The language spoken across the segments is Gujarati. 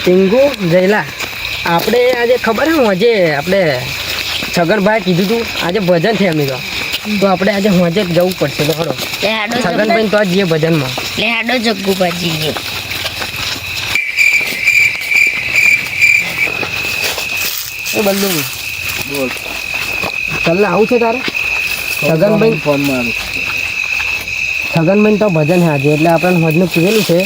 ટીંગુ જયલા. આપણે આજે ખબર હે આજે આપણે છગનભાઈ કીધું તું આજે ભજન છે અમે તો. તો આપણે આજે હોજે જ જવું પડશે તો ખરો છગનભાઈ તો જઈએ ભજનમાં. લે હાડો જગ્ગુબાજી એ બંધુ બોલ. ચાલ આવું છે તારે? છગનભાઈ ફોન મારું. છગનભાઈ તો ભજન છે આજે એટલે આપણને હોજનું કીધેલું છે.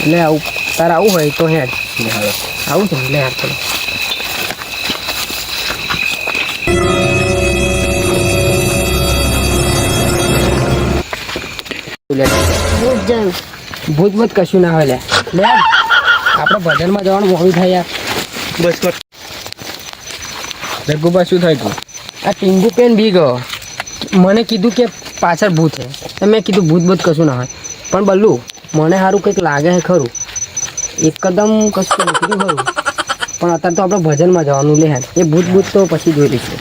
એટલે આવું તારે આવું હોય તો હેડ આવું છે એટલે હેડ લે ભૂત ભૂત કશું ના હોય લે. આપણે ભજનમાં જવાનું મોડું થાય યાર. બસ કર. શું થાય તું? આ ટીંગુ પેન બી ગયો. મને કીધું કે પાછળ ભૂત છે મેં કીધું ભૂત ભૂત કશું ના હોય. પણ બલ્લુ મને સારું કંઈક લાગે છે ખરું. એકદમ કશું નથી ખરું પણ અત્યારે તો આપણે ભજનમાં જવાનું લે. એ ભૂત ભૂત તો પછી જોઈ લઈશું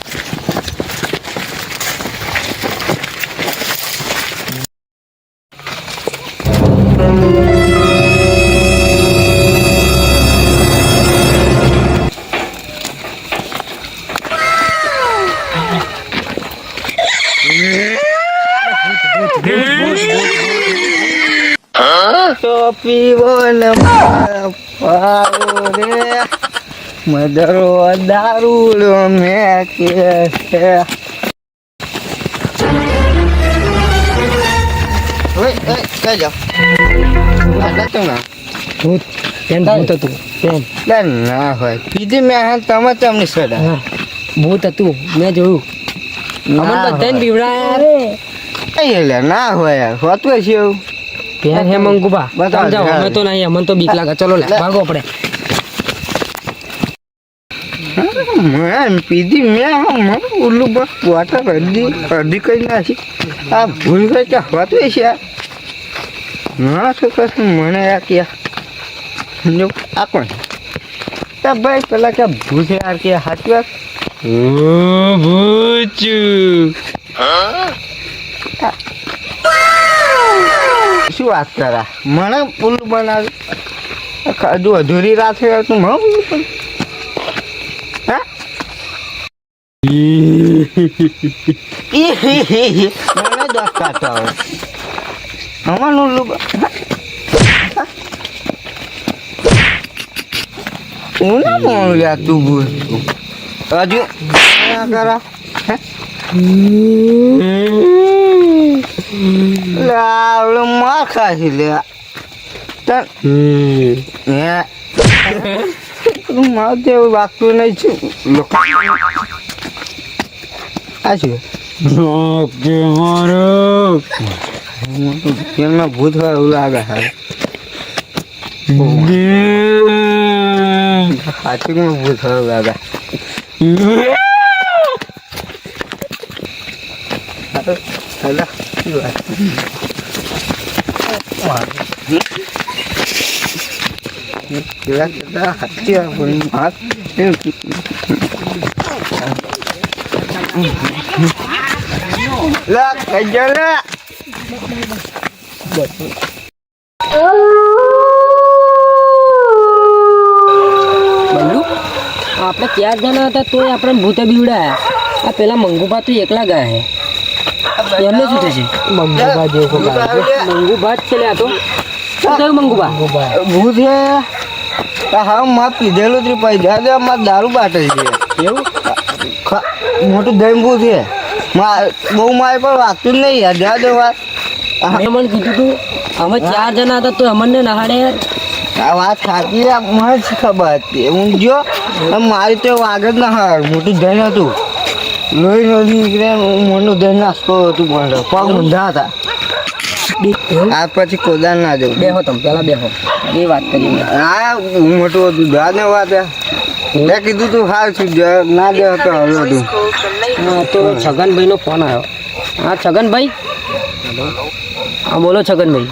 પીવો ને પાવો રે. મદરો દારૂડો મેં કે છે ભૂત હતું? મેં હા તમે તમને સડા ભૂત હતું. મેં જોયું. અમન બધાને બીવડાયા. ના હોય હોતું છે એવું. પેન હે મંગુબા જાઓ અમે તો નહીં અમને તો બીક લાગે. ચલો લે. ભાગો આપણે. મેં પીધી મેં મને બસ વાટર અડધી અડધી કઈ નાખી આ ભૂલ કઈ કે હોતું છે આ? ના શું કશું મને આ ક્યાં જો આ કોણ તા ભાઈ પેલા કે ભૂલ છે યાર કે સાચી વાત? ઓ ભૂચું શું વાત કરા? મને પુલ બનાવ્યું હજુ અધૂરી રાત છે, તું મને પુલ પણ તું ભૂલ. હજુ કરા? લે આવડે માર ખાશી લે. મારું એવું વાગતું નહીં છું. લોકો આ શું? ભૂત લાગે હારે સાચું ભૂત હોય લાગે હેલા. શું વાત કેવા કેવા હાથી આપણને હાથ લા કઈ જા લે બલ્લુ આપણે ચાર જણા હતા તોય આપણે ભૂતે બીવડાયા આ પેલા મંગુભા તો એકલા ગયા હે એમને શું થશે? મંગુભા જેવું કોક આવે જ છે લે આ તો. શું થયું મંગુભા ભૂત હે હા માં પીધેલું ત્રી પૈસા દે માં દારૂ બાટે છે. એવું? મોટું છે. બહુ મારે પણ વાગતું જ નહીં. યાર જા દે વાત મેં મને કીધું તું અમે ચાર જણા હતા તો અમને નહાડે. યાર આ વાત સાચી મને જ ખબર હતી. હું જો મારી તો વાગે જ ના મોટું ધન હતું. લોહી લોહી નીકળે હું મોટું દહીં નાસ્તો હતું પણ પગ ઊંધા હતા. આ પછી કોદાળ ના જવું. બેહો તમે પેલા બેહો. એ વાત કરી હા હું મોટું હતું દાદ ને વાત મેં કીધું તું હાલ છું ના દે તો હવે હતું હા તો છગનભાઈ નો ફોન આવ્યો. હા છગનભાઈ? હા બોલો છગનભાઈ.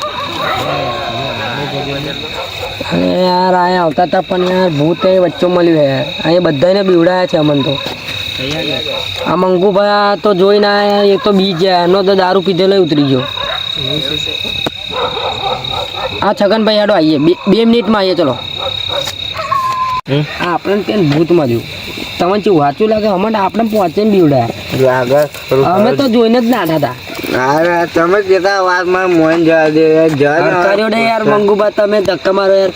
અરે યાર આ આવતા હતા પણ યાર ભૂત એ વચ્ચે મળ્યું યાર અહીંયા બધાને બીવડાયા છે અમન તો. આ મંગુભાઈ તો જોઈને આયા એક તો બી ગયા એનો તો દારૂ પીધેલો ઉતરી ગયો. હા છગનભાઈ હેડો આવીએ બે મિનિટમાં આવીએ ચલો. હા? આપણે ત્યાં ભૂતમાં જોયું? તમને શું વાંચું લાગે અમને આપણે પહોંચે ને બીવડાયા અમે તો જોઈને જ નાઠા હતા. અરે તમે કેતા વાતમાં મોહન જવા દે કર્યો ને યાર મંગુબા તમે ધક્કા મારો યાર.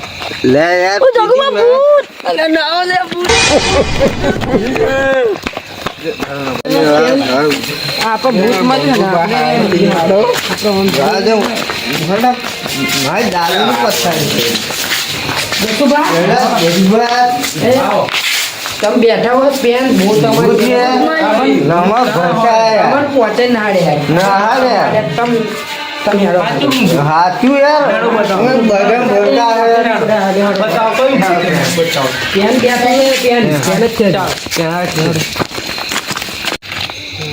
લે યાર પીધી મેં. અલે ના લે આપણે તમે બેઠા હો પેન ભૂત તમારી પહોંચે ના હાડે. તમે હાચું યાર. બધા બોલતા હોય. પેન બેઠો પેન પેન જ છે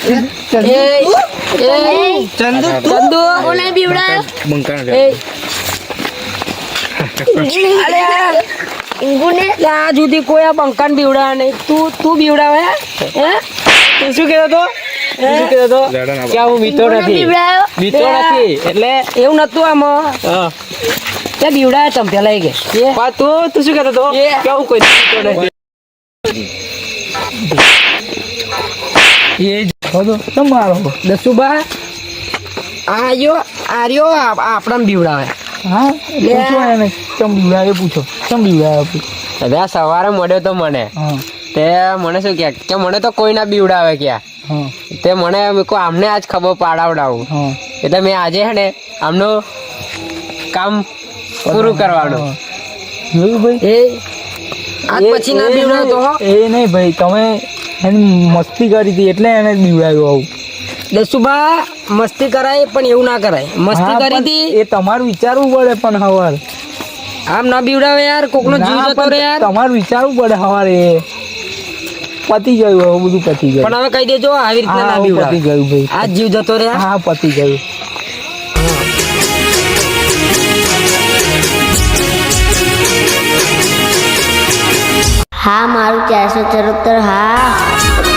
ચંદુ? ચંદુ કોને બીવડાયો એ ઇંગુને લે, જુદી કોઈ આ બંકાન બીવડા નહીં. તું તું બીવડાવે હે? તું શું કહેતો તો શું કહેતો તો કે હું બીતો નથી. બીતો નથી એટલે એવું નતું આમાં. તે બીવડા તમ પેલા એ કે. તું તું શું કહેતો તો કે હું કોઈ બીતો નથી એ તમારો દસુબા આયો આર્યો આપણા બીવડાવે. હા? પૂછો એને ચમ બીવડાવે પૂછો. ચમ બીવડાવે હવે આ સવારે મળ્યો તો મને. તે મને શું કે? કે મને તો કોઈ ના બીવડાવે ક્યાં તે મને એમ આમને આજ ખબર પાડાવડાવું. એટલે મેં આજે હે ને આમનું કામ પૂરું કરવાનું. જોયું ભાઈ? એ આજ પછી ના બીવડાવતો એ નહીં ભાઈ તમે એની મસ્તી કરી હતી એટલે એને બીવડાવ્યું આવું. દસુભા મસ્તી કરાય પણ એવું ના કરાય. મસ્તી કરી હતી. એ તમારું વિચારવું પડે પણ હવાર. આમ ના બીવડાવે યાર કોકનો જીવ જતો રે યાર. તમારું વિચારવું પડે હવારે. પતી ગયું હવે બધું પતી ગયું. પણ હવે કહી દેજો આવી રીતના ના બીવડાવે પતી ગયું ભાઈ. આ જીવ જતો રે હા પતી ગયું. હા મારું ચારસો ચરોતર હા.